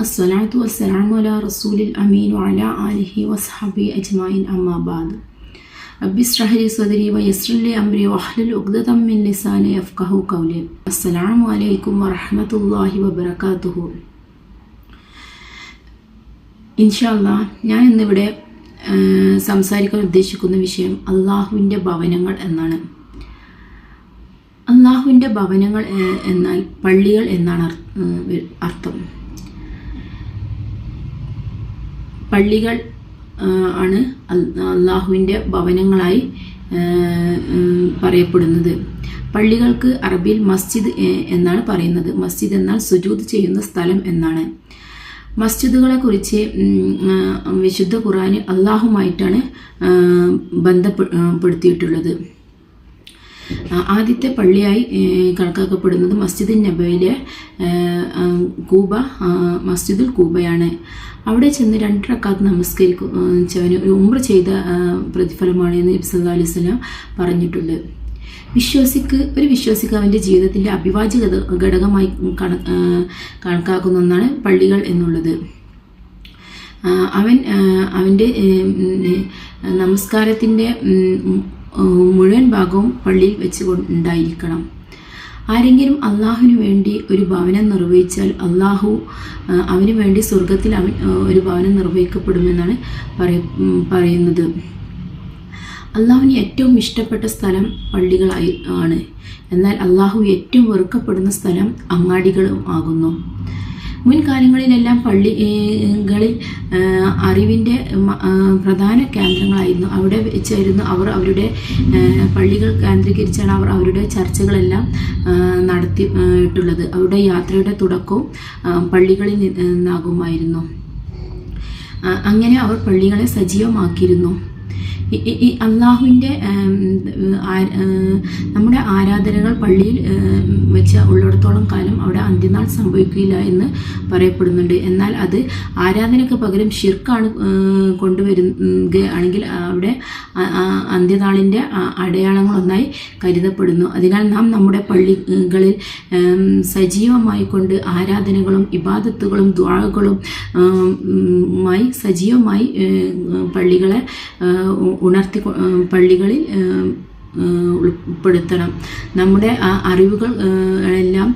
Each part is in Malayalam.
الصلاة والسلام على رسول الأمين وعلى آله وصحبه أجمعين أما بعد رب اشرح لي صدري ويسر لي أمري واحلل عقدة من لساني يفقه قولي السلام عليكم ورحمة الله وبركاته ഇൻഷാല്ല ഞാൻ ഇന്നിവിടെ ആ, സംസാരിക്കാൻ ഉദ്ദേശിക്കുന്ന വിഷയം അള്ളാഹുവിൻ്റെ ഭവനങ്ങൾ എന്നാണ് അള്ളാഹുവിൻ്റെ ഭവനങ്ങൾ ഏ- എന്നാൽ പള്ളികൾ എന്നാണ് അർ- ഏഹ് അർത്ഥം പള്ളികൾ ആണ് അള്ളാഹുവിന്റെ ഭവനങ്ങളായി പറയപ്പെടുന്നത്. പള്ളികൾക്ക് അറബിയിൽ മസ്ജിദ് എന്നാണ് പറയുന്നത്. മസ്ജിദ് എന്നാൽ സുജൂദ് ചെയ്യുന്ന സ്ഥലം എന്നാണ്. മസ്ജിദുകളെ കുറിച്ച് വിശുദ്ധ ഖുറാന് അള്ളാഹുമായിട്ടാണ് ബന്ധപ്പെടുത്തിയിട്ടുള്ളത് ആദ്യത്തെ പള്ളിയായി കണക്കാക്കപ്പെടുന്നത് മസ്ജിദ് നബയിലെ കൂബ മസ്ജിദുൽ കൂബയാണ്. അവിടെ ചെന്ന് രണ്ട് റക്കാത്ത് ഒരു ഉമ്ര ചെയ്ത പ്രതിഫലമാണ് എന്ന് ഇബ്സല്ലാ അലൈഹി സ്വലാം പറഞ്ഞിട്ടുണ്ട്. വിശ്വാസിക്ക് ഒരു വിശ്വാസിക്ക് അവന്റെ ജീവിതത്തിന്റെ അഭിവാജ്യ ഘടകമായി കണ കണക്കാക്കുന്ന ഒന്നാണ് പള്ളികൾ എന്നുള്ളത്. അവൻ അവന്റെ നമസ്കാരത്തിന്റെ മുഴുവൻ ഭാഗവും പള്ളിയിൽ വെച്ച് ഉണ്ടായിരിക്കണം. ആരെങ്കിലും അള്ളാഹുവിന് വേണ്ടി ഒരു ഭവനം നിർവഹിച്ചാൽ അള്ളാഹു അവന് വേണ്ടി സ്വർഗത്തിൽ അവൻ ഒരു ഭവനം നിർവഹിക്കപ്പെടുമെന്നാണ് പറയ പറയുന്നത്. അള്ളാഹുവിന് ഏറ്റവും ഇഷ്ടപ്പെട്ട സ്ഥലം പള്ളികളായി ആണ്. എന്നാൽ അള്ളാഹു ഏറ്റവും വെറുക്കപ്പെടുന്ന സ്ഥലം അങ്ങാടികളും ആകുന്നു. മുൻകാലങ്ങളിലെല്ലാം പള്ളികളിൽ അറിവിന്റെ പ്രധാന കേന്ദ്രങ്ങളായിരുന്നു. അവിടെ വെച്ചായിരുന്നു അവർ അവരുടെ പള്ളികൾ കേന്ദ്രീകരിച്ചാണ് അവർ അവരുടെ ചർച്ചകളെല്ലാം നടത്തിയിട്ടുള്ളത് അവരുടെ യാത്രയുടെ തുടക്കവും പള്ളികളിൽ നിന്നാകുമായിരുന്നു അങ്ങനെ അവർ പള്ളികളെ സജീവമാക്കിയിരുന്നു. അള്ളാഹുവിന്റെ നമ്മുടെ ആരാധനകൾ പള്ളിയിൽ വെച്ച് ഉള്ളിടത്തോളം കാലം അവിടെ അന്ത്യനാൾ സംഭവിക്കില്ല എന്ന് പറയപ്പെടുന്നുണ്ട്. എന്നാൽ അത് ആരാധനയ്ക്ക് പകരം ഷിർക്കാണ് കൊണ്ടുവരുകയാണെങ്കിൽ അവിടെ അന്ത്യനാളിന്റെ അടയാളങ്ങളൊന്നായി കരുതപ്പെടുന്നു. അതിനാൽ നാം നമ്മുടെ പള്ളികളിൽ സജീവമായി കൊണ്ട് ആരാധനകളും ഇബാദത്തുകളും ദ്വാകളും മായി സജീവമായി പള്ളികളെ ഉണർത്തി പള്ളികളിൽ ഉൾപ്പെടുത്തണം. നമ്മുടെ ആ അറിവുകൾ എല്ലാം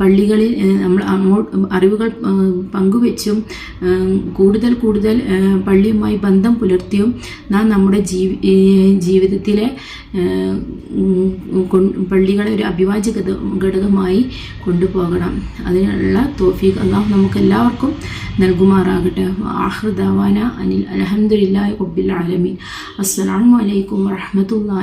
പള്ളികളിൽ നമ്മൾ അറിവുകൾ പങ്കുവെച്ചും കൂടുതൽ കൂടുതൽ പള്ളിയുമായി ബന്ധം പുലർത്തിയും നാം നമ്മുടെ ജീവി ജീവിതത്തിലെ പള്ളികളെ ഒരു അഭിവാജ്യ ഘടകമായി കൊണ്ടുപോകണം. അതിനുള്ള തോഫീഖ് അള്ളാഹു നമുക്ക് എല്ലാവർക്കും നൽകുമാറാകട്ടെ ആഹ്ദാവാന അനിൽ അലഹമുല്ലാ റബ്ബിൽ ആലമീൻ. അസ്സലാമു അലൈക്കും വറഹ്മത്തുള്ളാഹി